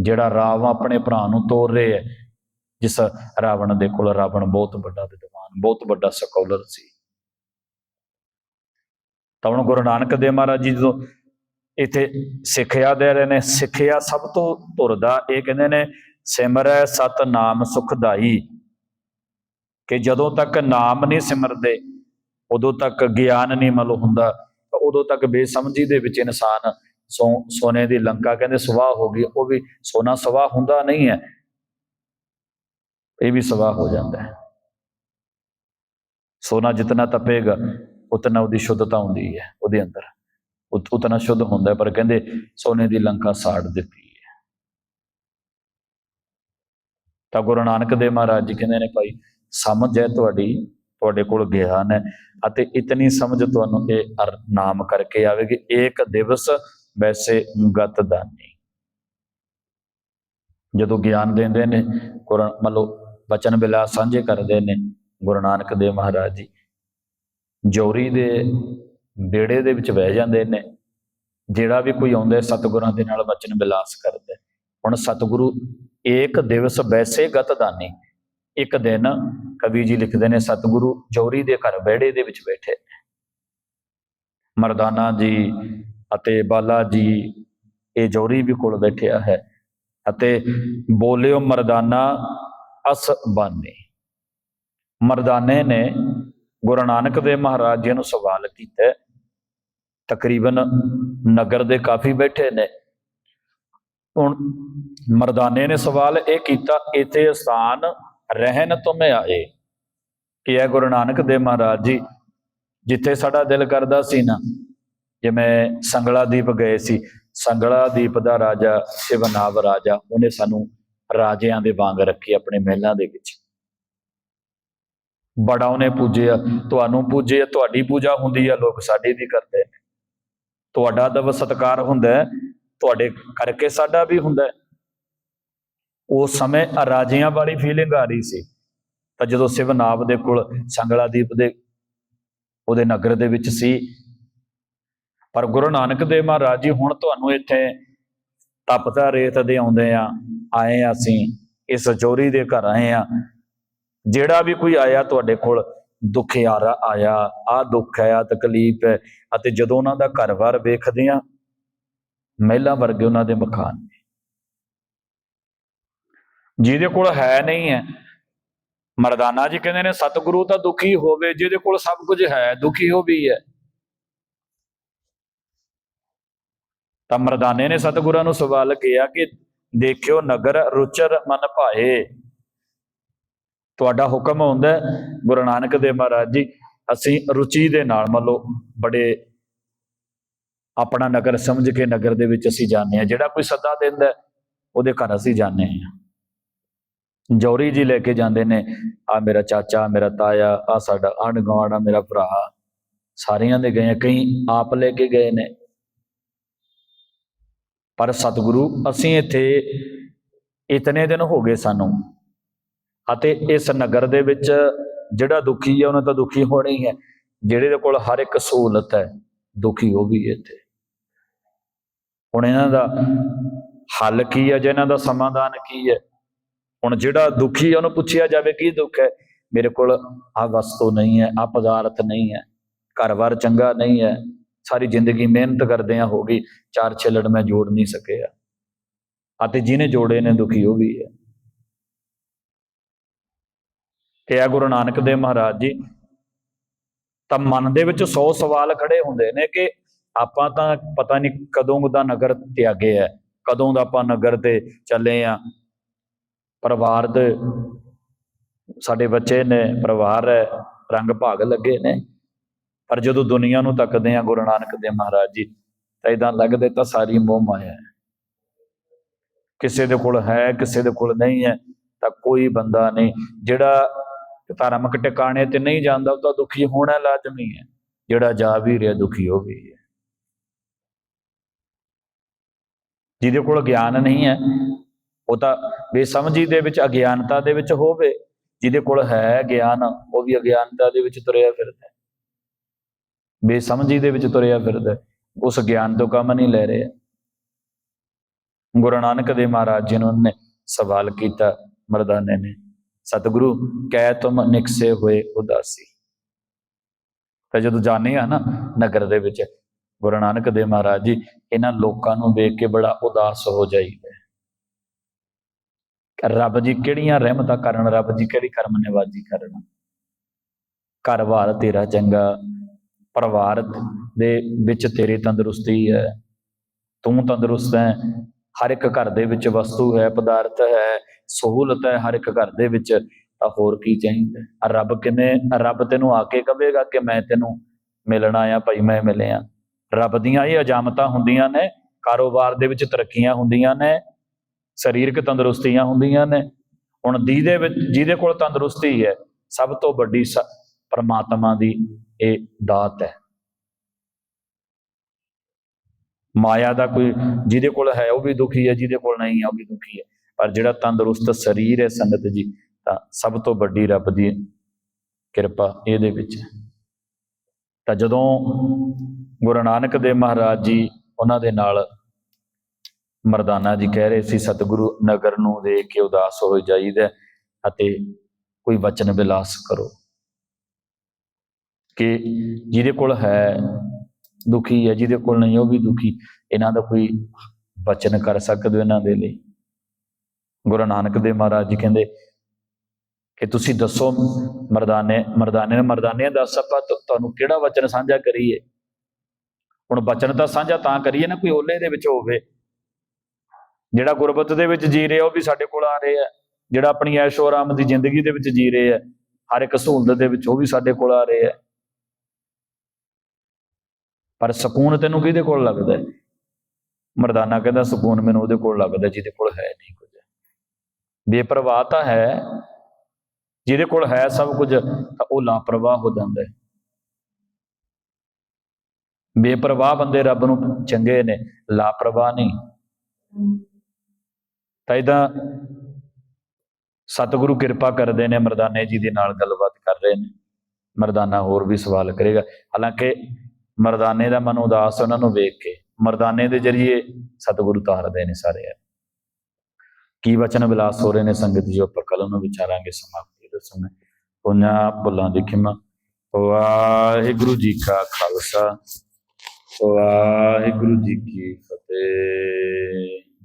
ਜਿਹੜਾ ਰਾਵ ਆਪਣੇ ਭਰਾ ਨੂੰ ਤੋੜ ਰਿਹਾ ਜਿਸ ਰਾਵਣ ਦੇ ਕੋਲ ਰਾਵਣ ਬਹੁਤ ਵੱਡਾ ਵਿਦਵਾਨ, ਬਹੁਤ ਵੱਡਾ ਸਕੋਲਰ ਸੀ। ਤਾਂ ਹੁਣ ਗੁਰੂ ਨਾਨਕ ਦੇਵ ਮਹਾਰਾਜ ਜੀ ਜਦੋਂ ਇੱਥੇ ਸਿੱਖਿਆ ਦੇ ਰਹੇ ਨੇ, ਸਿੱਖਿਆ ਸਭ ਤੋਂ ਧੁਰਦਾ, ਇਹ ਕਹਿੰਦੇ ਨੇ, ਸਿਮਰੈ ਸਤ ਨਾਮ ਸੁਖਦਾਈ। ਕਿ ਜਦੋਂ ਤੱਕ ਨਾਮ ਨਹੀਂ ਸਿਮਰਦੇ, ਉਦੋਂ ਤੱਕ ਗਿਆਨ ਨਹੀਂ ਮਤਲਬ ਹੁੰਦਾ, ਤਾਂ ਉਦੋਂ ਤੱਕ ਬੇਸਮਝੀ ਦੇ ਵਿੱਚ ਇਨਸਾਨ ਸੋ, ਸੋਨੇ ਦੀ ਲੰਕਾ ਕਹਿੰਦੇ ਸਵਾਹ ਹੋ ਗਈ, ਉਹ ਵੀ ਸੋਨਾ ਸਵਾਹ ਹੁੰਦਾ ਨਹੀਂ ਹੈ। ਇਹ ਵੀ ਸਵਾਹ ਹੋ ਜਾਂਦਾ ਹੈ। ਸੋਨਾ ਜਿਤਨਾ ਤਪੇਗਾ ਉਤਨਾ ਉਹਦੀ ਸ਼ੁੱਧਤਾ ਹੁੰਦੀ ਹੈ, ਉਹਦੇ ਅੰਦਰ। ਉਤ- ਉਤਨਾ ਸ਼ੁੱਧ ਹੁੰਦਾ ਪਰ ਕਹਿੰਦੇ ਸੋਨੇ ਦੀ ਲੰਕਾ ਸਾੜ ਦਿੱਤੀ ਹੈ। ਤਾਂ ਗੁਰੂ ਨਾਨਕ ਦੇਵ ਮਹਾਰਾਜ ਜੀ ਕਹਿੰਦੇ ਨੇ, ਭਾਈ, ਸਮਝ ਹੈ ਤੁਹਾਡੀ, ਤੁਹਾਡੇ ਕੋਲ ਗਿਆਨ ਹੈ ਅਤੇ ਇਤਨੀ ਸਮਝ ਤੁਹਾਨੂੰ ਇਹ ਨਾਮ ਕਰਕੇ ਆਵੇਗੀ। ਏਕ ਦਿਵਸ ਵੈਸੇ ਗਤ ਦਾਨੀ। ਜਦੋਂ ਗਿਆਨ ਦਿੰਦੇ ਨੇ, ਗੁਰੂ, ਮਤਲਬ ਬਚਨ ਬਿਲਾ ਸਾਂਝੇ ਕਰਦੇ ਨੇ ਗੁਰੂ ਨਾਨਕ ਦੇਵ ਮਹਾਰਾਜ ਜੀ ਜੋਰੀ ਦੇ ਬੇੜੇ ਦੇ ਵਿੱਚ ਬਹਿ ਜਾਂਦੇ ਨੇ ਜਿਹੜਾ ਵੀ ਕੋਈ ਆਉਂਦਾ ਹੈ, ਸਤਿਗੁਰਾਂ ਦੇ ਨਾਲ ਬਚਨ ਬਿਲਾਸ ਕਰਦਾ। ਹੁਣ ਸਤਿਗੁਰੂ ਏਕ ਦਿਵਸ ਵੈਸੇ ਗਤ ਦਾਨੀ ਇੱਕ ਦਿਨ ਕਵੀ ਜੀ ਲਿਖਦੇ ਨੇ ਸਤਿਗੁਰੂ ਜੋਰੀ ਦੇ ਘਰ ਬਹਿੜੇ ਦੇ ਵਿੱਚ ਬੈਠੇ ਨੇ। ਮਰਦਾਨਾ ਜੀ ਅਤੇ ਬਾਲਾ ਜੀ ਇਹ ਜੋਰੀ ਵੀ ਕੋਲ ਬੈਠਿਆ ਹੈ ਅਤੇ ਬੋਲਿਓ ਮਰਦਾਨਾ ਅਸ ਬਾਨੇ। ਮਰਦਾਨੇ ਨੇ ਗੁਰੂ ਨਾਨਕ ਦੇਵ ਮਹਾਰਾਜ ਜੀ ਨੂੰ ਸਵਾਲ ਕੀਤਾ। ਤਕਰੀਬਨ ਨਗਰ ਦੇ ਕਾਫੀ ਬੈਠੇ ਨੇ। ਹੁਣ ਮਰਦਾਨੇ ਨੇ ਸਵਾਲ ਇਹ ਕੀਤਾ, ਇਥੇ ਸਥਾਨ ਰਹਿਣ ਤੁਮ ਆਏ? ਕਿ ਇਹ ਗੁਰੂ ਨਾਨਕ ਦੇਵ ਮਹਾਰਾਜ ਜੀ, ਜਿੱਥੇ ਸਾਡਾ ਦਿਲ ਕਰਦਾ ਸੀ ਨਾ ਜਿਵੇਂ ਸੰਗਲਾ ਦੀਪ ਗਏ ਸੀ, ਸੰਗਲਾ ਦੀਪ ਦਾ ਰਾਜਾ, ਸ਼ਿਵਨਾਵ ਰਾਜਾ, ਉਹਨੇ ਸਾਨੂੰ ਰਾਜਿਆਂ ਦੇ ਵਾਂਗ ਰੱਖੀ ਆਪਣੇ ਮਹਿਲਾਂ ਦੇ ਵਿੱਚ। ਬੜਾ ਉਹਨੇ ਪੂਜਿਆ ਤੁਹਾਨੂੰ ਪੂਜਿਆ ਤੁਹਾਡੀ ਪੂਜਾ ਹੁੰਦੀ ਆ ਲੋਕ ਸਾਡੀ ਵੀ ਕਰਦੇ ਨੇ ਤੁਹਾਡਾ ਦਬ ਸਤਕਾਰ ਹੁੰਦਾ ਹੈ, ਤੁਹਾਡੇ ਕਰਕੇ ਸਾਡਾ ਵੀ ਹੁੰਦਾ ਹੈ। ਉਸ ਸਮੇਂ ਰਾਜਿਆਂ ਵਾਲੀ ਫੀਲਿੰਗ ਆ ਰਹੀ ਸੀ ਤਾਂ ਜਦੋਂ ਸ਼ਿਵਨਾਵ ਦੇ ਕੋਲ ਸੰਗਲਾ ਦੀਪ ਦੇ ਉਹਦੇ ਨਗਰ ਦੇ ਵਿੱਚ ਸੀ ਪਰ ਗੁਰੂ ਨਾਨਕ ਦੇਵ ਮਹਾਰਾਜ ਜੀ ਹੁਣ ਤੁਹਾਨੂੰ ਇੱਥੇ ਤਪਤਾ ਰੇਤ ਦੇ ਆਉਂਦੇ ਆ ਆਏ ਆ ਅਸੀਂ ਇਸ ਚੋਰੀ ਦੇ ਘਰ ਆਏ ਆ ਜਿਹੜਾ ਵੀ ਕੋਈ ਆਇਆ ਤੁਹਾਡੇ ਕੋਲ ਦੁਖਿਆਰਾ ਆਇਆ ਆ ਦੁੱਖ ਹੈ ਆ ਤਕਲੀਫ ਹੈ, ਅਤੇ ਜਦੋਂ ਉਹਨਾਂ ਦਾ ਘਰ-ਬਾਰ ਵੇਖਦੇ ਆ ਮਹਿਲਾ ਵਰਗੇ ਉਹਨਾਂ ਦੇ ਮਕਾਨ ਨੇ। ਜਿਹਦੇ ਕੋਲ ਹੈ ਨਹੀਂ ਹੈ। ਮਰਦਾਨਾ ਜੀ ਕਹਿੰਦੇ ਨੇ, ਸਤਿਗੁਰੂ ਤਾਂ ਦੁਖੀ ਹੋਵੇ, ਜਿਹਦੇ ਕੋਲ ਸਭ ਕੁਝ ਹੈ, ਦੁਖੀ ਹੋ ਵੀ ਹੈ। ਤਾਂ ਮਰਦਾਨੇ ਨੇ ਸਤਿਗੁਰਾਂ ਨੂੰ ਸਵਾਲ ਕੀਤਾ ਕਿ ਦੇਖਿਓ ਨਗਰ ਰੁਚਰ ਮਨ ਭਾਏ। ਤੁਹਾਡਾ ਹੁਕਮ ਹੁੰਦਾ ਗੁਰੂ ਨਾਨਕ ਦੇਵ ਮਹਾਰਾਜ ਜੀ, ਅਸੀਂ ਰੁਚੀ ਦੇ ਨਾਲ ਮੰਨ ਲਓ ਬੜੇ ਆਪਣਾ ਨਗਰ ਸਮਝ ਕੇ ਨਗਰ ਦੇ ਵਿੱਚ ਅਸੀਂ ਜਾਂਦੇ ਹਾਂ, ਜਿਹੜਾ ਕੋਈ ਸੱਦਾ ਦਿੰਦਾ ਉਹਦੇ ਘਰ ਅਸੀਂ ਜਾਂਦੇ ਹਾਂ। ਜੌਰੀ ਜੀ ਲੈ ਕੇ ਜਾਂਦੇ ਨੇ ਆ ਮੇਰਾ ਚਾਚਾ, ਮੇਰਾ ਤਾਇਆ ਆ ਸਾਡਾ ਆਂਢ ਗੁਆਂਢ ਆ ਮੇਰਾ ਭਰਾ, ਸਾਰਿਆਂ ਦੇ ਗਏ ਕਈ ਆਪ ਲੈ ਕੇ ਗਏ ਨੇ। ਪਰ ਸਤਿਗੁਰੂ, ਅਸੀਂ ਇੱਥੇ ਇਤਨੇ ਦਿਨ ਹੋ ਗਏ ਸਾਨੂੰ। ਅਤੇ ਇਸ ਨਗਰ ਦੇ ਵਿੱਚ ਜਿਹੜਾ ਦੁਖੀ ਹੈ, ਉਹਨਾਂ ਤਾਂ ਦੁਖੀ ਹੋਣਾ ਹੀ ਹੈ। ਜਿਹੜੇ ਦੇ ਕੋਲ ਹਰ ਇੱਕ ਸਹੂਲਤ ਹੈ, ਦੁਖੀ ਉਹ ਵੀ ਹੈ ਇੱਥੇ। ਹੁਣ ਇਹਨਾਂ ਦਾ ਹੱਲ ਕੀ ਹੈ ਜਾਂ ਇਹਨਾਂ ਦਾ ਸਮਾਧਾਨ ਕੀ ਹੈ? ਹੁਣ ਜਿਹੜਾ ਦੁਖੀ ਹੈ, ਉਹਨੂੰ ਪੁੱਛਿਆ ਜਾਵੇ, ਕੀ ਦੁੱਖ ਹੈ? ਮੇਰੇ ਕੋਲ ਆ ਵਸਤੂ ਨਹੀਂ ਹੈ ਆ ਪਦਾਰਥ ਨਹੀਂ ਹੈ, ਘਰ-ਬਾਰ ਚੰਗਾ ਨਹੀਂ ਹੈ, ਸਾਰੀ ਜ਼ਿੰਦਗੀ ਮਿਹਨਤ ਕਰਦੇ ਆ, ਹੋ ਗਈ, ਚਾਰ ਛੇ ਲੜ ਮੈਂ ਜੋੜ ਨਹੀਂ ਸਕਿਆ। ਅਤੇ ਜਿਹਨੇ ਜੋੜੇ ਨੇ, ਦੁਖੀ ਉਹ ਵੀ ਹੈ। ਕਿ ਆ ਗੁਰੂ ਨਾਨਕ ਦੇਵ ਮਹਾਰਾਜ ਜੀ। ਤਾਂ ਮਨ ਦੇ ਵਿੱਚ 100 ਸਵਾਲ ਖੜੇ ਹੁੰਦੇ ਨੇ ਕਿ ਆਪਾਂ ਤਾਂ ਪਤਾ ਨਹੀਂ ਕਦੋਂ ਦਾ ਨਗਰ ਤਿਆਗੇ ਹੈ ਕਦੋਂ ਦਾ ਆਪਾਂ ਨਗਰ ਤੇ ਚੱਲੇ ਆ। ਪਰਿਵਾਰ ਦੇ ਸਾਡੇ ਬੱਚੇ ਨੇ, ਪਰਿਵਾਰ ਹੈ ਰੰਗ ਭਾਗ ਲੱਗੇ ਨੇ। ਪਰ ਜਦੋਂ ਦੁਨੀਆ ਨੂੰ ਤੱਕਦੇ ਆ ਗੁਰੂ ਨਾਨਕ ਦੇਵ ਮਹਾਰਾਜ ਜੀ, ਤਾਂ ਇਦਾਂ ਲੱਗਦੇ ਤਾਂ ਸਾਰੀ ਮੋਹ ਮਾਇਆ ਹੈ ਕਿਸੇ ਦੇ ਕੋਲ ਹੈ, ਕਿਸੇ ਦੇ ਕੋਲ ਨਹੀਂ ਹੈ ਤਾਂ ਕੋਈ ਬੰਦਾ ਨਹੀਂ। ਜਿਹੜਾ ਧਾਰਮਿਕ ਟਿਕਾਣੇ ਤੇ ਨਹੀਂ ਜਾਂਦਾ, ਉਹ ਤਾਂ ਦੁਖੀ ਹੋਣਾ ਲਾਜ਼ਮੀ ਹੈ। ਜਿਹੜਾ ਜਾ ਵੀ ਰਿਹਾ, ਦੁਖੀ ਹੋ ਵੀ ਹੈ। ਜਿਹਦੇ ਕੋਲ ਗਿਆਨ ਨਹੀਂ ਹੈ, ਉਹ ਤਾਂ ਬੇਸਮਝੀ ਦੇ ਵਿੱਚ ਅਗਿਆਨਤਾ ਦੇ ਵਿੱਚ ਹੋਵੇ, ਜਿਹਦੇ ਕੋਲ ਹੈ ਗਿਆਨ, ਉਹ ਵੀ ਅਗਿਆਨਤਾ ਦੇ ਵਿੱਚ ਤੁਰਿਆ ਫਿਰਦਾ ਹੈ। ਬੇਸਮਝੀ ਦੇ ਵਿੱਚ ਤੁਰਿਆ ਫਿਰਦਾ ਉਸ ਗਿਆਨ ਤੋਂ ਕੰਮ ਨਹੀਂ ਲੈ ਰਿਹਾ। ਗੁਰੂ ਨਾਨਕ ਦੇਵ ਮਹਾਰਾਜ ਜੀ ਨੂੰ ਨੇ ਸਵਾਲ ਕੀਤਾ, ਮਰਦਾਨੇ ਨੇ ਸਤਿਗੁਰੂ ਕਹਿ ਤੁਮ ਨਿਕਸੇ ਹੋਏ ਉਦਾਸੀ। ਤਾਂ ਜਦੋਂ ਜਾਣੇ ਆ ਨਾ ਨਗਰ ਦੇ ਵਿੱਚ, ਗੁਰੂ ਨਾਨਕ ਦੇਵ ਮਹਾਰਾਜ ਜੀ, ਇਹਨਾਂ ਲੋਕਾਂ ਨੂੰ ਵੇਖ ਕੇ ਬੜਾ ਉਦਾਸ ਹੋ ਜਾਈਦਾ ਹੈ। ਰੱਬ ਜੀ ਕਿਹੜੀਆਂ ਰਹਿਮਤਾਂ ਕਰਨ, ਰੱਬ ਜੀ ਕਿਹੜੀ ਕਰਮ ਨਿਵਾਜੀ ਕਰਨ? ਘਰ-ਬਾਰ ਤੇਰਾ ਚੰਗਾ, ਪਰਿਵਾਰ ਦੇ ਵਿੱਚ ਤੇਰੀ ਤੰਦਰੁਸਤੀ ਹੈ। ਤੂੰ ਤੰਦਰੁਸਤ ਹੈ, ਹਰ ਇੱਕ ਘਰ ਦੇ ਵਿੱਚ ਵਸਤੂ ਹੈ, ਪਦਾਰਥ ਹੈ ਸਹੂਲਤ ਹੈ ਹਰ ਇੱਕ ਘਰ ਦੇ ਵਿੱਚ, ਤਾਂ ਹੋਰ ਕੀ ਚਾਹੀਦਾ? ਰੱਬ ਕਿਵੇਂ ਰੱਬ ਤੈਨੂੰ ਆ ਕੇ ਕਹੇਗਾ ਕਿ ਮੈਂ ਤੈਨੂੰ ਮਿਲਣ ਆਇਆ, ਭਾਈ ਮੈਂ ਮਿਲਿਆ? ਰੱਬ ਦੀਆਂ ਇਹ ਅਜਾਮਤਾਂ ਹੁੰਦੀਆਂ ਨੇ, ਕਾਰੋਬਾਰ ਦੇ ਵਿੱਚ ਤਰੱਕੀਆਂ ਹੁੰਦੀਆਂ ਨੇ, ਸਰੀਰਕ ਤੰਦਰੁਸਤੀਆਂ ਹੁੰਦੀਆਂ ਨੇ। ਹੁਣ ਜਿਹਦੇ ਵਿੱਚ, ਜਿਹਦੇ ਕੋਲ ਤੰਦਰੁਸਤੀ ਹੈ, ਸਭ ਤੋਂ ਵੱਡੀ ਸ- ਪਰਮਾਤਮਾ ਦੀ ਇਹ ਦਾਤ ਹੈ। ਮਾਇਆ ਦਾ ਕੋਈ, ਜਿਹਦੇ ਕੋਲ ਹੈ ਉਹ ਵੀ ਦੁਖੀ ਹੈ, ਜਿਹਦੇ ਕੋਲ ਨਹੀਂ ਹੈ ਉਹ ਵੀ ਦੁਖੀ ਹੈ। ਪਰ ਜਿਹੜਾ ਤੰਦਰੁਸਤ ਸਰੀਰ ਹੈ ਸੰਗਤ ਜੀ, ਤਾਂ ਸਭ ਤੋਂ ਵੱਡੀ ਰੱਬ ਦੀ ਕਿਰਪਾ ਇਹਦੇ ਵਿੱਚ ਹੈ। ਤਾਂ ਜਦੋਂ ਗੁਰੂ ਨਾਨਕ ਦੇਵ ਮਹਾਰਾਜ ਜੀ ਉਹਨਾਂ ਦੇ ਨਾਲ ਮਰਦਾਨਾ ਜੀ ਕਹਿ ਰਹੇ ਸੀ, ਸਤਿਗੁਰੂ ਨਗਰ ਨੂੰ ਦੇਖ ਕੇ ਉਦਾਸ ਹੋ ਜਾਈਦਾ ਅਤੇ ਕੋਈ ਵਚਨ ਵਿਲਾਸ ਕਰੋ। ਕਿ ਜਿਹਦੇ ਕੋਲ ਹੈ ਦੁਖੀ ਹੈ, ਜਿਹਦੇ ਕੋਲ ਨਹੀਂ ਉਹ ਵੀ ਦੁਖੀ, ਇਹਨਾਂ ਦਾ ਕੋਈ ਵਚਨ ਕਰ ਸਕਦੇ ਹੋ ਇਹਨਾਂ ਦੇ ਲਈ? ਗੁਰੂ ਨਾਨਕ ਦੇਵ ਮਹਾਰਾਜ ਜੀ ਕਹਿੰਦੇ ਕਿ ਤੁਸੀਂ ਦੱਸੋ ਮਰਦਾਨੇ ਮਰਦਾਨੇ ਨੇ ਮਰਦਾਨੇ ਦੱਸ ਆਪਾਂ ਤੁਹਾਨੂੰ ਕਿਹੜਾ ਵਚਨ ਸਾਂਝਾ ਕਰੀਏ? ਹੁਣ ਵਚਨ ਤਾਂ ਸਾਂਝਾ ਤਾਂ ਕਰੀਏ ਨਾ, ਕੋਈ ਓਲੇ ਦੇ ਵਿੱਚ ਹੋਵੇ। ਜਿਹੜਾ ਗੁਰਬਤ ਦੇ ਵਿੱਚ ਜੀ ਰਿਹਾ, ਉਹ ਵੀ ਸਾਡੇ ਕੋਲ ਆ ਰਿਹਾ। ਜਿਹੜਾ ਆਪਣੀ ਐਸ਼ੋ ਆਰਾਮ ਦੀ ਜ਼ਿੰਦਗੀ ਦੇ ਵਿੱਚ ਜੀ ਰਹੇ ਆ ਹਰ ਇੱਕ ਸਹੂਲਤ ਦੇ ਵਿੱਚ ਉਹ ਵੀ ਸਾਡੇ ਕੋਲ ਆ ਰਹੇ। ਆ ਪਰ ਸਕੂਨ ਤੈਨੂੰ ਕਿਹਦੇ ਕੋਲ ਲੱਗਦਾ ਮਰਦਾਨਾ ਕਹਿੰਦਾ, ਸਕੂਨ ਮੈਨੂੰ ਉਹਦੇ ਕੋਲ ਲੱਗਦਾ ਜਿਹਦੇ ਕੋਲ ਹੈ ਨਹੀਂ ਬੇਪਰਵਾਹ ਤਾਂ ਹੈ। ਜਿਹਦੇ ਕੋਲ ਹੈ ਸਭ ਕੁਝ, ਤਾਂ ਉਹ ਲਾਪਰਵਾਹ ਹੋ ਜਾਂਦਾ ਹੈ। ਬੇਪਰਵਾਹ ਬੰਦੇ ਰੱਬ ਨੂੰ ਚੰਗੇ ਨੇ, ਲਾਪਰਵਾਹ ਨਹੀਂ। ਤਾਂ ਇਹਦਾ ਸਤਿਗੁਰੂ ਕਿਰਪਾ ਕਰਦੇ ਨੇ, ਮਰਦਾਨੇ ਜੀ ਦੇ ਨਾਲ ਗੱਲਬਾਤ ਕਰ ਰਹੇ ਨੇ। ਮਰਦਾਨਾ ਹੋਰ ਵੀ ਸਵਾਲ ਕਰੇਗਾ। ਹਾਲਾਂਕਿ ਮਰਦਾਨੇ ਦਾ ਮਨ ਉਦਾਸ ਉਹਨਾਂ ਨੂੰ ਵੇਖ ਕੇ। ਮਰਦਾਨੇ ਦੇ ਜਰੀਏ ਸਤਿਗੁਰੂ ਤਾਰਦੇ ਨੇ ਸਾਰੇ ਕੀ ਵਚਨ ਵਿਲਾਸ ਹੋ ਰਹੇ ਨੇ ਸੰਗਤ ਜੀ? ਆਪਾਂ ਕੱਲ ਨੂੰ ਵਿਚਾਰਾਂਗੇ ਸਮਾਪਤੀ ਦੇ ਸਮੇਂ ਪੁੰਨਾ ਭੁੱਲਾਂ ਦੀ ਖਿਮਾ। ਵਾਹਿਗੁਰੂ ਜੀ ਕਾ ਖਾਲਸਾ। ਵਾਹਿਗੁਰੂ ਜੀ ਕੀ ਫਤਿਹ।